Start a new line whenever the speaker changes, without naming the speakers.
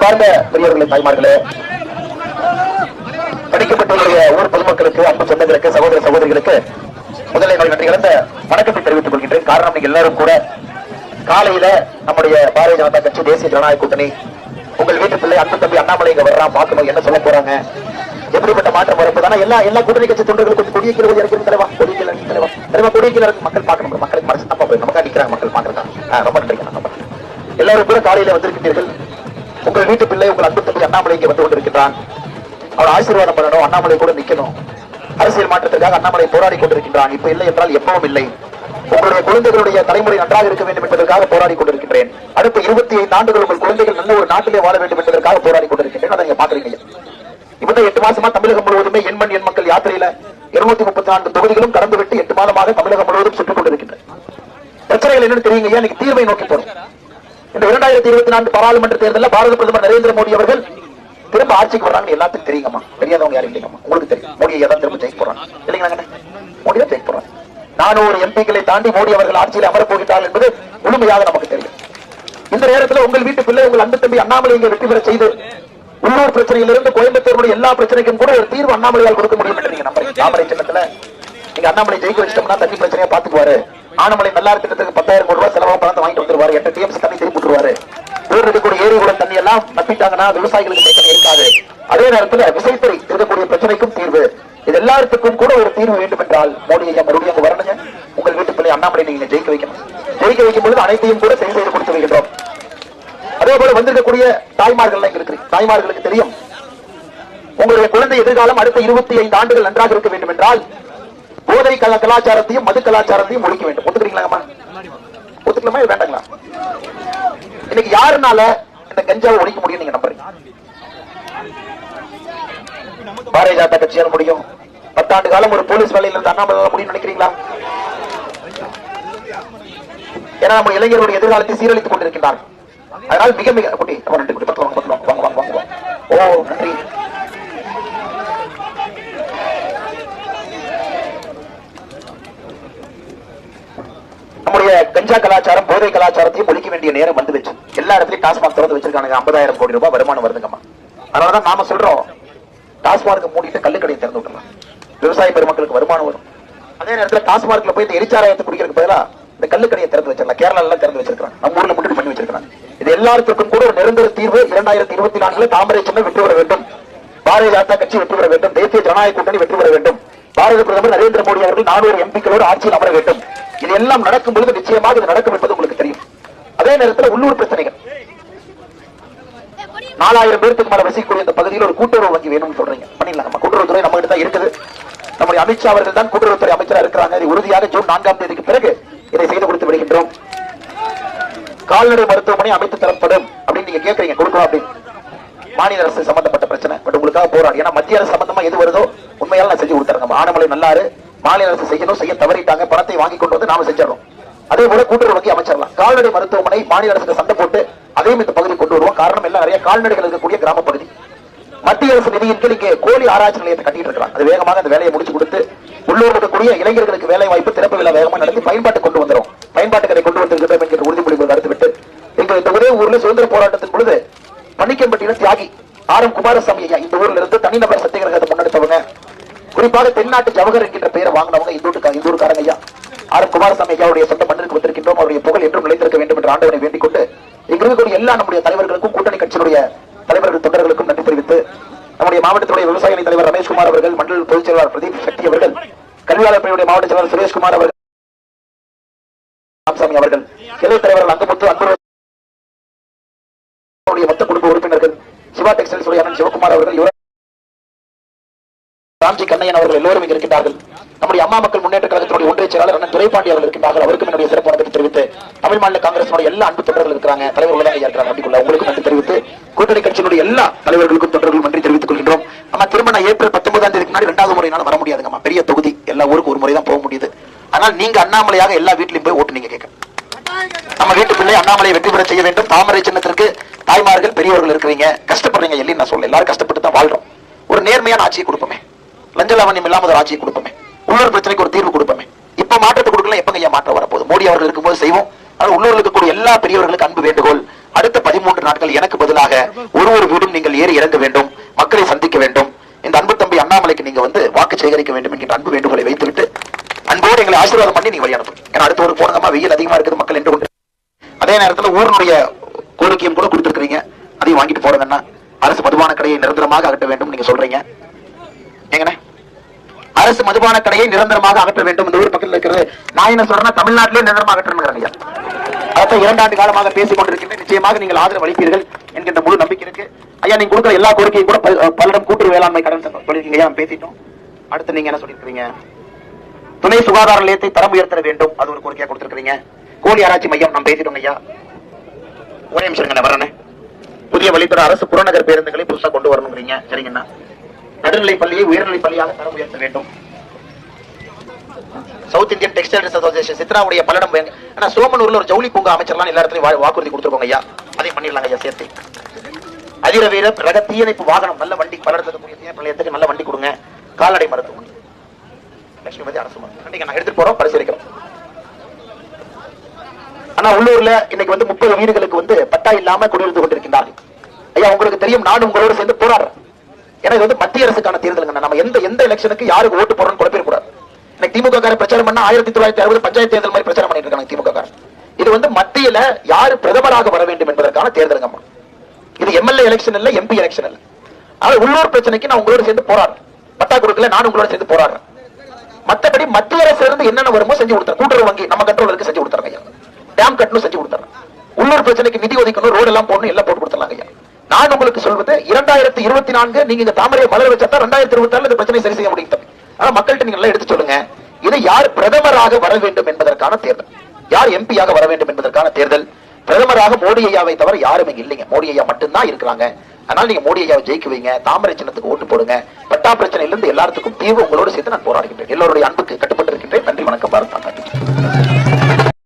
அன்பார்ந்த பெரியவர்களே தாய்மார்களே படிக்கப்பட்டுள்ள ஊர் பொதுமக்களுக்கு அன்பு சொந்தங்களுக்கு சகோதர சகோதரிகளுக்கு முதலில் என்னுடைய நன்றி கலந்த வணக்கத்தை தெரிவித்துக் கொள்கின்றேன். காரணம் நீங்க எல்லாரும் கூட காலையில நம்முடைய பாரதிய ஜனதா கட்சி தேசிய ஜனநாயக கூட்டணி உங்கள் வீட்டு பிள்ளை அன்பு தம்பி அண்ணாமலை இங்க வர்றான் பார்க்கணும் என்ன சொல்ல போறாங்க? எப்படிப்பட்ட மாற்றம் வரப்போதானா எல்லா எல்லா கூட்டணி கட்சி தொண்டர்கள் கொஞ்சம் கொடிய கீழே இறக்கணும் தலைவா. கொடிய கீழே தலைவா. தலைவா கொடிய கீழே மக்கள் பார்க்கணும் மக்களுக்கு மனசு தப்பா போய் நமக்கா நிக்கிறாங்க மக்கள் பார்க்கறாங்க ரொம்ப நன்றி. எல்லாரும் கூட காலையில வந்திருக்கிறீர்கள் உங்கள் வீட்டு பிள்ளை உங்கள் அன்பு தம்பி அண்ணாமலை இங்கே வந்து கொண்டிருக்கின்றான். அவர் ஆசீர்வாதம் பண்ணணும் அண்ணாமலை கூட நிற்கணும் அரசியல் மாற்றத்திற்காக அண்ணாமலை போராடி கொண்டிருக்கின்றான். இப்ப இல்லை என்றால் எப்பவும் இல்லை. உங்களுடைய குழந்தைகளுடைய தலைமுறை நன்றாக இருக்க வேண்டும் என்பதற்காக போராடி கொண்டிருக்கின்றேன். அடுத்த இருபத்தி ஐந்து ஆண்டுகள் உங்கள் குழந்தைகள் நல்ல ஒரு நாட்டிலே வாழ வேண்டும் என்பதற்காக போராடி கொண்டிருக்கின்றேன். அதை நீங்க பாக்குறீங்க இப்பதான் எட்டு மாசமா தமிழகம் முழுவதுமே எண்மண் எண் மக்கள் யாத்திரையில இருநூத்தி முப்பத்தி நான்கு தொகுதிகளும் கடந்து விட்டு எட்டு மாதமாக தமிழகம் முழுவதும் சுட்டுக் கொண்டிருக்கின்றன. பிரச்சனைகள் என்னன்னு தெரியுங்க ஐயா இன்னைக்கு தீர்வை நோக்கி போறோம்? இந்த இரண்டாயிரத்தி இருபத்தி நான்கு பாராளுமன்ற தேர்தலில் பாரத பிரதமர் நரேந்திர மோடி அவர்கள் திரும்ப ஆட்சிக்கு வர்றாங்க. எல்லாத்துக்கும் தெரியுங்கம்மா. தெரியாதவங்க யாரும் இல்லைங்கம்மா. உங்களுக்கு தெரியும். மோடி தான் திரும்ப ஜெயிக்க போறாங்க. இல்லைங்களா மோடி தான் ஜெயிக்க போறாங்க. நானூறு எம்பிக்களை தாண்டி மோடி அவர்கள் ஆட்சியில் அமரப் என்பது முழுமையாக நமக்கு தெரியும். இந்த நேரத்தில் உங்கள் வீட்டு பிள்ளை உங்கள் அன்பு தம்பி அண்ணாமலை இங்கே வெற்றி பெற செய்து உள்ளூர் பிரச்சனையிலிருந்து கோயம்புத்தூருடைய எல்லா பிரச்சனைக்கும் கூட ஒரு தீர்வு அண்ணாமலையால் கொடுக்க முடியும் என்று நீங்க நம்புறீங்க. தாமரை சின்னத்துல நீங்க அண்ணாமலை ஜெயிக்க வச்சிட்டோம்னா தண்ணி பிரச்சனையை பாத்துக்குவாரு ஆனமலை நல்லா திட்டத்துக்கு பத்தாயிரம் கோடி ரூபாய் செலவு பணத்தை வாங்கிட்டு வந்துருவாரு. எட்டு டிஎம்சி தண்ணி திருப்பி விட்டுருவாரு ஊர் இருக்கக்கூடிய ஏரி குளம் தண்ணி எல்லாம் நப்பிட்டாங்கன்னா விவசாயிகளுக்கு பிரச்சனை இருக்காது. அதே நேரத்துல விசைத்துறை இருக்கக்கூடிய பிரச்சனைக்கும் தீர்வு. இது எல்லாத்துக்கும் கூட ஒரு தீர்வு வேண்டும் என்றால் மோடி ஐயா மறுபடியும் அங்க வரணுங்க. உங்கள் வீட்டு பிள்ளை அண்ணாமலை நீங்க ஜெயிக்க வைக்கணும். ஜெயிக்க வைக்கும் பொழுது அனைத்தையும் கூட சரி செய்து கொடுத்து வைக்கின்றோம். அதே போல வந்திருக்கக்கூடிய தாய்மார்கள் இங்க இருக்கு. தாய்மார்களுக்கு தெரியும். உங்களுடைய குழந்தை எதிர்காலம் அடுத்த இருபத்தி ஐந்து ஆண்டுகள் நன்றாக இருக்க வேண்டும் என்றால் போதை கல கலாச்சாரத்தையும் மது கலாச்சாரத்தையும் ஒழிக்க வேண்டும். ஒத்துக்கிறீங்களாமா ஒத்துக்கலாமா வேண்டாங்களா? இன்னைக்கு யாருனால இந்த கஞ்சாவை ஒழிக்க முடியும் நீங்க நம்புறீங்க? பாரதிய ஜனதா கட்சியால் முடியும். பத்தாண்டு காலம் ஒரு போலீஸ் வேலையில் இருந்து அண்ணாமலை முடியும் நினைக்கிறீங்களா? ஏன்னா நம்ம இளைஞர்களுடைய எதிர்காலத்தை சீரழித்துக் கொண்டிருக்கின்றார்கள். அதனால் மிக மிக குட்டி அப்ப ரெண்டு குட்டி பத்து வாங்க பத்து வாங்க வாங்க வாங்க வாங்க ஓ நன்றி நம்முடைய கஞ்சா கலாச்சாரம் போதை வேண்டிய நேரம் வந்துருச்சு எல்லா இடத்துலயும் டாஸ்மாக் திறந்து வச்சிருக்காங்க ஐம்பதாயிரம் கோடி ரூபாய் வருமானம் வருதுங்கம்மா. அதனாலதான் நாம சொல்றோம் டாஸ்மார்க் மூடிட்டு கல்லுக்கடையை திறந்து விட்டுலாம் விவசாய பெருமக்களுக்கு வருமானம் வரும். அதே நேரத்துல டாஸ்மார்க்ல போய் இந்த எரிச்சாராயத்தை குடிக்கிறதுக்கு பதிலா இந்த கல்லுக்கடையை திறந்து வச்சிடலாம். கேரளால எல்லாம் திறந்து வச்சிருக்காங்க நம்ம ஊர்ல மட்டும் பண்ணி வச்சிருக்காங்க இது எல்லாத்துக்கும் கூட ஒரு நிரந்தர தீர்வு இரண்டாயிரத்தி இருபத்தி நான்குல தாமரை சின்ன வெற்றி பெற வேண்டும். பாரதிய ஜனதா கட்சி வெற்றி பெற வேண்டும். தேசிய ஜனநாயக கூட்டணி வெற்றி பெற வேண்டும். பாரத பிரதமர் நரேந்திர மோடி அவர்கள் நானூறு எம்பிக்களோடு ஆட்சியில் அமர வேண்டும். இது எல்லாம் நடக்கும் பொழுது நிச்சயமாக இது நடக்கும் என்பது உங்களுக்கு தெரியும். அதே நேரத்தில் உள்ளூர் பிரச்சனைகள். நாலாயிரம் பேருக்கு மேல வசிக்கக்கூடிய இந்த பகுதியில் ஒரு கூட்டுறவு வங்கி வேணும்னு சொல்றீங்க. பண்ணிடலாம். நம்ம கூட்டுறவுத்துறை நம்ம கிட்ட தான் இருக்குது. நம்முடைய அமித்ஷா அவர்கள் தான் கூட்டுறவுத்துறை அமைச்சரா இருக்கிறாங்க. இது உறுதியாக ஜூன் நான்காம் தேதிக்கு பிறகு இதை செய்து கொடுத்து விடுகின்றோம். கால்நடை மருத்துவமனை அமைத்து தரப்படும் அப்படின்னு நீங்க கேட்கறீங்க கொடுக்கலாம் அப்படின்னு. மாநில அரசு சம்பந்தப்பட்ட பிரச்சனை. பட் உங்களுக்காக போராடு. ஏன்னா மத்திய அரசு சம்பந்தமா எது வருதோ உண்மையால நான் செஞ்சு கொடுத்துறேன். ஆனமலை நல்லாரு. மாநில அரசு செய்யணும் செய்ய தவறிட்டாங்க. பணத்தை வாங்கி கொண்டு வந்து நாம செஞ்சிடறோம். அதே போல கூட்டுறவு வங்கி அமைச்சிடலாம் கால்நடை மருத்துவமனை மாநில அரசுக்கு சண்டை போட்டு அதையும் இந்த பகுதி கொண்டு வருவோம் காரணம் எல்லாம் நிறைய கால்நடைகள் இருக்கக்கூடிய கிராம பகுதி மத்திய அரசு நிதியின் கீழ் இங்கே கோழி ஆராய்ச்சி நிலையத்தை கட்டிட்டு இருக்காங்க அது வேகமாக அந்த வேலையை முடிச்சு கொடுத்து உள்ளூர் இருக்கக்கூடிய இளைஞர்களுக்கு வேலை வாய்ப்பு திறப்பு விழா வேகமாக நடத்தி பயன்பாட்டு கொண்டு வந்துரும். பயன்பாட்டுகளை கொண்டு வந்திருக்கிறோம் என்கிற உறுதிமொழி நடத்தி விட்டு இந்த ஒரே ஊர்ல சுதந்திர போராட்டத்தின் பொழுது பன்னிக்கம்பட்டியில தியாகி ஆர் எம் குமாரசாமி ஐயா இந்த ஊர்ல இருந்து தனிநபர் சத்தியகிரகத்தை முன்னெடுத்தவங்க. குறிப்பாக தென்னாட்டு ஜவஹர் என்கின்ற பெயரை வாங்கினவங்க இந்தூட்டுக்கா இந்தூர்காரங்க ஐயா. ஆர் குமாரசாமி ஐயாவுடைய சொந்த மண்ணிற்கு வந்திருக்கின்றோம். அவருடைய புகழ் என்றும் நிலைத்திருக்க வேண்டும் என்று ஆண்டவனை வேண்டிக் கொண்டு இங்க எல்லா நம்முடைய தலைவர்களுக்கும் கூட்டணி கட்சியினுடைய தலைவர்கள் தொண்டர்களுக்கும் நன்றி தெரிவித்து நம்முடைய மாவட்டத்துடைய விவசாய அணி தலைவர் ரமேஷ்குமார் அவர்கள் மண்டல பொதுச் செயலாளர் பிரதீப் சக்தி அவர்கள் கல்வியாளர் பணியுடைய மாவட்ட செயலாளர் சுரேஷ்குமார் அவர்கள் ராமசாமி அவர்கள் கிளை தலைவர்கள் அங்கமுத்து அன்பு அவருடைய மொத்த குடும்ப உறுப்பினர்கள் சிவா டெக்ஸ்டைல்ஸ் அண்ணன் சிவகுமார் அவர்கள் ராம்ஜி கண்ணையன் அவர்கள் எல்லோரும் இங்கிருக்கிறார்கள் நம்முடைய அம்மா மக்கள் முன்னேற்ற கழகத்தினுடைய ஒன்றிய செயலாளர் அண்ணன் துரைப்பாண்டி அவர்கள் இருக்கின்றார்கள். அவருக்கும் என்னுடைய சிறப்பு வணக்கத்தை தெரிவித்து தமிழ் மாநில காங்கிரசினுடைய எல்லா அன்பு தொண்டர்கள் இருக்கிறாங்க. தலைவர்கள் தான் இருக்கிறாங்க. அப்படிக்குள்ள உங்களுக்கு நன்றி தெரிவித்து கூட்டணி கட்சியினுடைய எல்லா தலைவர்களுக்கும் தொண்டர்களும் நன்றி தெரிவித்துக் கொள்கின்றோம். நம்ம திரும்ப நான் ஏப்ரல் பத்தொன்பதாம் தேதிக்கு முன்னாடி இரண்டாவது முறை வர வர முடியாதுங்கம்மா. பெரிய தொகுதி. எல்லா ஊருக்கு ஒரு முறை தான் போக முடியுது. ஆனால் நீங்க அண்ணாமலையாக எல்லா வீட்லயும் போய் ஓட்டு நீங்க கேட்க நம்ம வீட்டு பிள்ளை அண்ணாமலை வெற்றி பெற செய்ய வேண்டும். தாமரை சின்னத்திற்கு தாய்மார்கள் பெரியவர்கள் இருக்கிறீங்க. கஷ்டப்படுறீங்க எல்லாம் நான் சொல்ல எல்லாரும் கஷ்டப்பட்டு தான் வாழ்றோம். ஒரு நேர்மையான ஆட்சியை கொடுப்போமே. லஞ்ச லாவண்யம் ஒரு ஆட்சியை கொடுப்போமே. உள்ளூர் பிரச்சனைக்கு ஒரு தீர்வு கொடுப்போமே. இப்ப மாற்றத்தை கொடுக்கலாம் எப்ப ஐயா மாற்றம் வரப்போகுது? மோடி அவர்கள் இருக்கும்போது செய்வோம். ஆனால் உள்ளூர்ல இருக்கக்கூடிய எல்லா பெரியவர்களுக்கு அன்பு வேண்டுகோள் அடுத்த பதிமூன்று நாட்கள் எனக்கு பதிலாக ஒரு ஒரு வீடும் நீங்கள் ஏறி இறங்க வேண்டும் மக்களை சந்திக்க வேண்டும். இந்த அன்பு தம்பி அண்ணாமலைக்கு நீங்க வந்து வாக்கு சேகரிக்க வேண்டும் என்கிற அன்பு வேண்டுகோளை வைத்துவிட்டு அன்போடு எங்களை ஆசீர்வாதம் பண்ணி நீங்க வழி அனுப்பும் ஏன்னா அடுத்த ஒரு போனதமா வெயில் அதிகமா இருக்குது மக்கள் என்று கொண்டு. அதே நேரத்துல ஊரினுடைய கோரிக்கையும் கூட கொடுத்திருக்கிறீங்க அதையும் வாங்கிட்டு போறதுன்னா அரசு மதுபான கடையை நிரந்தரமாக அகற்ற வேண்டும் நீங்க சொல்றீங்க. எங்கண்ணே? அரசு மதுபான கடையை நிரந்தரமாக அகற்ற வேண்டும் இந்த ஊர் பக்கத்தில் இருக்கிறது. நான் என்ன சொல்றேன் தமிழ்நாட்டிலே நிரந்தரமாக அகற்றணுங்கிறாங்க ஐயா அதான் இரண்டாண்டு காலமாக பேசிக் கொண்டிருக்கின்றேன் நிச்சயமாக நீங்கள் ஆதரவு அளிப்பீர்கள் என்கின்ற முழு நம்பிக்கை இருக்கு. ஐயா நீங்க கொடுக்குற எல்லா கோரிக்கையும் கூட பல- கூட்டு கூட்டுறவு வேளாண்மை கடன் சொல்லியிருக்கீங்க. ஐயா பேசிட்டோம் அடுத்து நீங்க என்ன சொல்லியிருக்கீங்க துணை சுகாதார நிலையத்தை தரம் உயர்த்த வேண்டும். அது ஒரு கோரிக்கையா கொடுத்திருக்கிறீங்க. கோழி ஆராய்ச்சி மையம் நாம் பேசிட்டோம் ஐயா. ஒரே நிமிஷம் இருங்க, புதிய வழித்துறை அரசு புறநகர் பேருந்துகளை புதுசா கொண்டு வரணுங்கிறீங்க. சரிங்கண்ணா. நடுநிலை பள்ளியை உயர்நிலை பள்ளியாக தரம் உயர்த்த வேண்டும். சவுத் இந்தியன் டெக்ஸ்டைல்ஸ் அசோசியேஷன் சித்ராவுடைய பல்லடம் ஆனா சோமனூர்ல ஒரு ஜவுளி பூங்கா அமைச்சர்லாம் எல்லா இடத்துலயும் வாக்குறுதி கொடுத்துருக்கோங்க ஐயா. அதையும் பண்ணிடலாங்க ஐயா சேர்த்து. அதிர வீர ரக தீயணைப்பு வாகனம் நல்ல வண்டி பல்லடத்துக்கு தீயணைப்பு நிலையத்துக்கு நல்ல வண்டி கொடுங்க. கால்நடை மருத்துவம். லட்சுமிபதி அரசு மருத்துவம். கண்டிப்பா நான் எடுத்துட்டு போறோம் பரிசீலிக்கிறோம். ஆனா உள்ளூர்ல இன்னைக்கு வந்து முப்பது வீடுகளுக்கு வந்து பட்டா இல்லாம குடியிருந்து கொண்டிருக்கின்றார்கள். ஐயா உங்களுக்கு தெரியும் நாடு உங்களோட சேர்ந்து போராடுறேன் ஏன்னா இது வந்து மத்திய அரசுக்கான தேர்தலுங்க நம்ம எந்த எந்த எலெக்ஷனுக்கு யாருக்கு ஓட்டு போறோம்னு குழப்பிடக்கூடாது. இன்னைக்கு திமுக காரர் பிரச்சாரம் பண்ண ஆயிரத்தி தொள்ளாயிரத்தி அறுபது பஞ்சாயத்து தேர்தல் மாதிரி பிரச்சாரம் பண்ணிட்டு இருக்காங்க திமுக இது வந்து மத்தியில யாரு பிரதமராக வர வேண்டும் என்பதற்கான தேர்தலுங்க இது எம்எல்ஏ எலெக்ஷன் இல்ல எம்பி எலெக்ஷன் இல்ல. ஆனா உள்ளூர் பிரச்சனைக்கு நான் உங்களோட சேர்ந்து போராடுறேன். பட்டா கொடுக்கல நான் உங்களோட சேர்ந்து போராடுறேன். மத்தபடி மத்திய அரசு இருந்து என்னென்ன வருமோ செஞ்சு கொடுத்தாரு கூட்டுறவு வங்கி நம்ம கண்ட்ரோல் இருக்கு செஞ்சு கொடுத்தாங்க ஐயா. டேம் கட்டணும் செஞ்சு கொடுத்துறேன். உள்ளூர் பிரச்சனைக்கு நிதி ஒதுக்கணும் ரோடு எல்லாம் போடணும் எல்லாம் போட்டு கொடுத்துறாங்க ஐயா. நான் உங்களுக்கு சொல்வது இரண்டாயிரத்தி இருபத்தி நான்கு நீங்க இந்த தாமரையை மலர வச்சா தான் ரெண்டாயிரத்தி இருபத்தி நாலு இந்த பிரச்சனை சரி செய்ய முடியும். ஆனா மக்கள்கிட்ட நீங்க எல்லாம் எடுத்து சொல்லுங்க. இது யார் பிரதமராக வர வேண்டும் என்பதற்கான தேர்தல்? யார் எம்பியாக வர வேண்டும் என்பதற்கான தேர்தல்? பிரதமராக மோடி ஐயாவை தவிர யாருமே இல்லைங்க. மோடி ஐயா மட்டும்தான் இருக்கிறாங்க. அதனால நீங்க மோடி ஐயாவை ஜெயிக்க வைங்க தாமரை சின்னத்துக்கு ஓட்டு போடுங்க. பட்டா பிரச்சனையிலிருந்து எல்லாத்துக்கும் தீர்வு உங்களோடு சேர்த்து நான் போராடுகின்றேன். எல்லோருடைய அன்புக்கு கட்டுப்பட்டு இருக்கின்றேன் நன்றி வணக்கம். பாரத்